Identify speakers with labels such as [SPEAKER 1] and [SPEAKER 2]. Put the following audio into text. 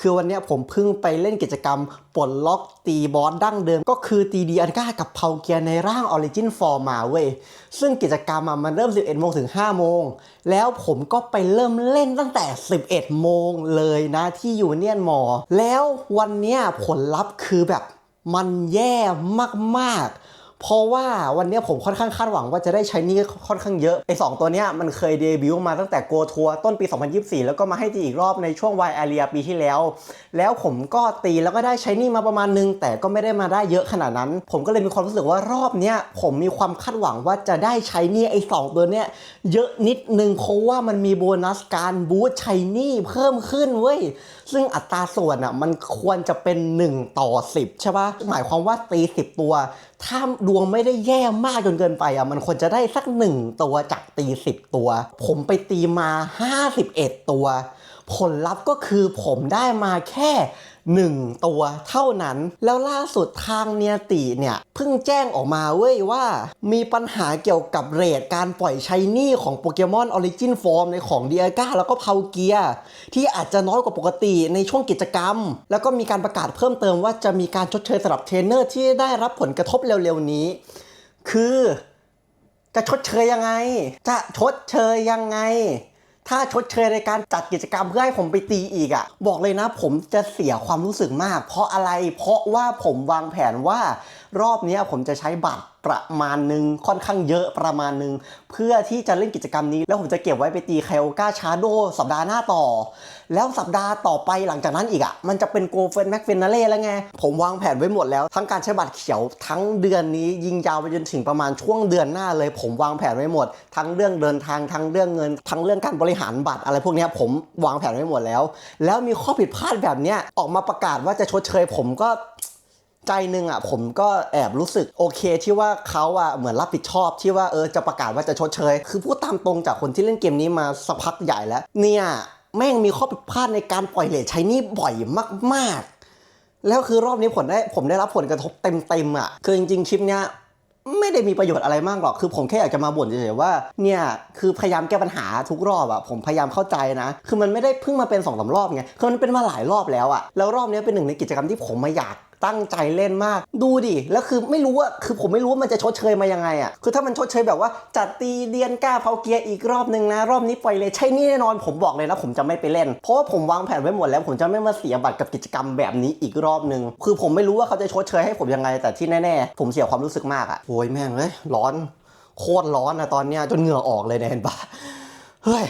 [SPEAKER 1] คือวันนี้ผมเพิ่งไปเล่นกิจกรรมปลดล็อกตีบอสดั้งเดิม ก็คือตีดีอันก้ากับเพาเกียในร่างออริจินฟอร์มาเว้ย ซึ่งกิจกรรมอะมันเริ่ม 11 โมงถึง 5 โมง แล้วผมก็ไปเริ่มเล่นตั้งแต่ 11 โมงเลยนะที่ยูเนียนมอ แล้ววันนี้ผลลัพธ์คือแบบมันแย่มากๆ เพราะว่าวันนี้ผมค่อนข้างคาดหวังว่าจะได้ใช้นี่ค่อนข้างเยอะไอสองตัวเนี้ยมันเคยเดบิวต์มาตั้งแต่โกทัวต้นปี 2024 แล้วก็มาให้ตีอีกรอบในช่วงวายอาเรียปีที่แล้ว แล้วผมก็ตีแล้วก็ได้ใช้นี่มาประมาณนึง แต่ก็ไม่ได้มาได้เยอะขนาดนั้น ผมก็เลยมีความรู้สึกว่ารอบเนี้ยผมมีความคาดหวังว่าจะได้ใช้นี่ไอสองตัวเนี้ยเยอะนิดนึงเพราะว่ามันมีโบนัสการบูสต์ใช้นี่เพิ่มขึ้นเว้ยซึ่งอัตราส่วนอะมันควรจะเป็น 1 ต่อ 10 ใช่ปะหมายความว่าตี 10 ตัว ถ้าดวงไม่ได้แย่มากจนเกินไปอะมันควรจะได้สัก 1 ตัวจากตี 10 ตัว ผมไปตีมา 51 ตัว ผลลัพธ์ก็คือผมได้มาแค่ 1 ตัวเท่านั้น แล้วล่าสุดทางเนียติเนี่ย เพิ่งแจ้งออกมาเว้ยว่า มีปัญหาเกี่ยวกับเรทการปล่อยใช้หนี้ของโปเกมอนออริจินฟอร์มในของเดียก้าแล้วก็เพาเกียที่อาจจะน้อยกว่าปกติในช่วงกิจกรรม แล้วก็มีการประกาศเพิ่มเติมว่าจะมีการชดเชยสำหรับเทรนเนอร์ที่ได้รับผลกระทบเร็วๆนี้ คือจะชดเชยยังไง จะชดเชยยังไง ถ้าชดเชยในการจัดกิจกรรมเพื่อให้ผมไปตีอีกอะ่ะ บอกเลยนะผมจะเสียความรู้สึกมาก เพราะอะไรเพราะว่าผมวางแผนว่ารอบนี้ผมจะใช้บัตรประมาณหนึ่งค่อนข้างเยอะประมาณหนึ่งเพื่อที่จะเล่นกิจกรรมนี้ แล้วผมจะเก็บไว้ไปตีไคโอกาชาโดสัปดาห์หน้าต่อ แล้วสัปดาห์ต่อไปหลังจากนั้นอีกอะ่ะ มันจะเป็นโกเฟนแม็กเฟนนาเล่แล้วไง ผมวางแผนไว้หมดแล้ว ทั้งการใช้บัตรเขียวทั้งเดือนนี้ยิงยาวไปจนถึงประมาณช่วงเดือนหน้าเลย ผมวางแผนไว้หมด ทั้งเรื่องเดินทางทั้งเรื่องเงิน ทั้งเรื่องการบริหารบัตรอะไรพวกนี้ผมวางแผนไว้หมดแล้ว แล้วมีข้อผิดพลาดแบบเนี้ยออกมาประกาศว่าจะชดเชยผมก็ ใจหนึ่งอะผมก็แอบรู้สึกโอเคที่ว่าเขาอะเหมือนรับผิดชอบที่ว่าเออจะประกาศว่าจะชดเชย คือพูดตามตรงจากคนที่เล่นเกมนี้มาสักพักใหญ่แล้ว เนี่ยแม่งมีข้อผิดพลาดในการปล่อยเลทใช้นี่บ่อยมากๆ แล้วคือรอบนี้ผลได้ผมได้รับผลกระทบเต็มๆอะคือจริงๆคลิปเนี้ยไม่ได้มีประโยชน์อะไรมากหรอก คือผมแค่อยากจะมาบ่นเฉยๆว่า เนี่ย คือพยายามแก้ปัญหาทุกรอบอะผมพยายามเข้าใจนะ คือมันไม่ได้เพิ่งมาเป็นสองสารอบไง คือมันเป็นมาหลายรอบแล้วอะแล้วรอบนี้เป็นหนึ่งในกิจกรรมที่ผมมาอยาก ตั้งใจเล่นมาก ดูดิ แล้วคือไม่รู้ว่าคือผมไม่รู้ว่ามันจะชดเชยมายังไงอะคือถ้ามันชดเชยแบบว่าจัดตีเดียนก้าเพาเกียร์อีกรอบหนึ่งนะรอบนี้ปล่อยเลยใช่นี่แน่นอนผมบอกเลยนะผมจะไม่ไปเล่น เพราะว่าผมวางแผนไว้หมดแล้วผมจะไม่มาเสียบัตรกับกิจกรรมแบบนี้อีกรอบหนึ่งคือผมไม่รู้ว่าเขาจะชดเชยให้ผมยังไง แต่ที่แน่ๆ ผมเสียความรู้สึกมากอะโอ้ยแม่งเลยร้อน โคตรร้อนนะตอนเนี้ยจนเหงื่อออกเลยเนี่ยเห็นปะเฮ้ย